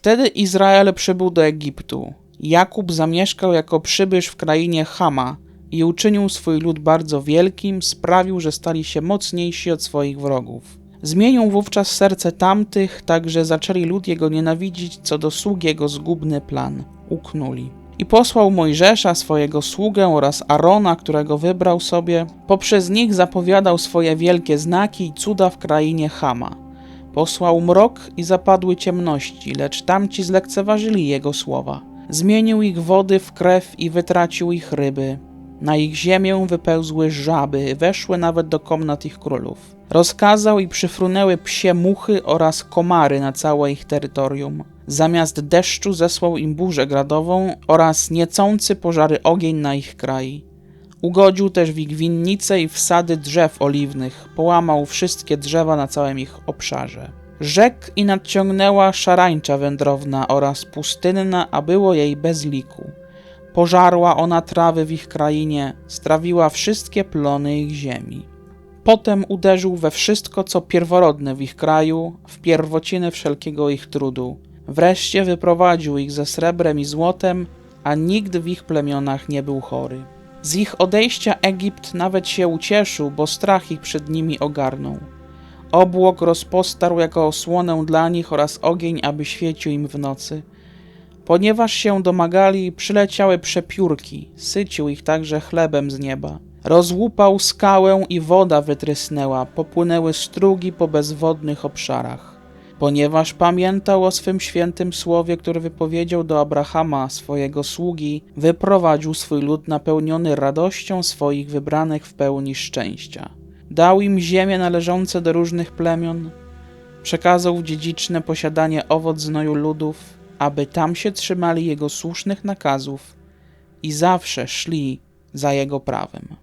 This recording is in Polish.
Wtedy Izrael przybył do Egiptu. Jakub zamieszkał jako przybysz w krainie Chama i uczynił swój lud bardzo wielkim, sprawił, że stali się mocniejsi od swoich wrogów. Zmienił wówczas serce tamtych, tak że zaczęli lud jego nienawidzić, co do sług jego zgubny plan. Uknuli. I posłał Mojżesza, swojego sługę, oraz Arona, którego wybrał sobie. Poprzez nich zapowiadał swoje wielkie znaki i cuda w krainie Chama. Posłał mrok i zapadły ciemności, lecz tamci zlekceważyli jego słowa. Zmienił ich wody w krew i wytracił ich ryby. Na ich ziemię wypełzły żaby, weszły nawet do komnat ich królów. Rozkazał i przyfrunęły psie muchy oraz komary na całe ich terytorium. Zamiast deszczu zesłał im burzę gradową oraz niecący pożary ogień na ich kraj. Ugodził też w ich winnice i wsady drzew oliwnych, połamał wszystkie drzewa na całym ich obszarze. Rzek i nadciągnęła szarańcza wędrowna oraz pustynna, a było jej bez liku. Pożarła ona trawy w ich krainie, strawiła wszystkie plony ich ziemi. Potem uderzył we wszystko, co pierworodne w ich kraju, w pierwociny wszelkiego ich trudu. Wreszcie wyprowadził ich ze srebrem i złotem, a nikt w ich plemionach nie był chory. Z ich odejścia Egipt nawet się ucieszył, bo strach ich przed nimi ogarnął. Obłok rozpostarł jako osłonę dla nich oraz ogień, aby świecił im w nocy. Ponieważ się domagali, przyleciały przepiórki, sycił ich także chlebem z nieba. Rozłupał skałę i woda wytrysnęła, popłynęły strugi po bezwodnych obszarach. Ponieważ pamiętał o swym świętym słowie, które wypowiedział do Abrahama, swojego sługi, wyprowadził swój lud napełniony radością swoich wybranych w pełni szczęścia. Dał im ziemię należące do różnych plemion, przekazał w dziedziczne posiadanie owoc znoju ludów, aby tam się trzymali jego słusznych nakazów i zawsze szli za jego prawem.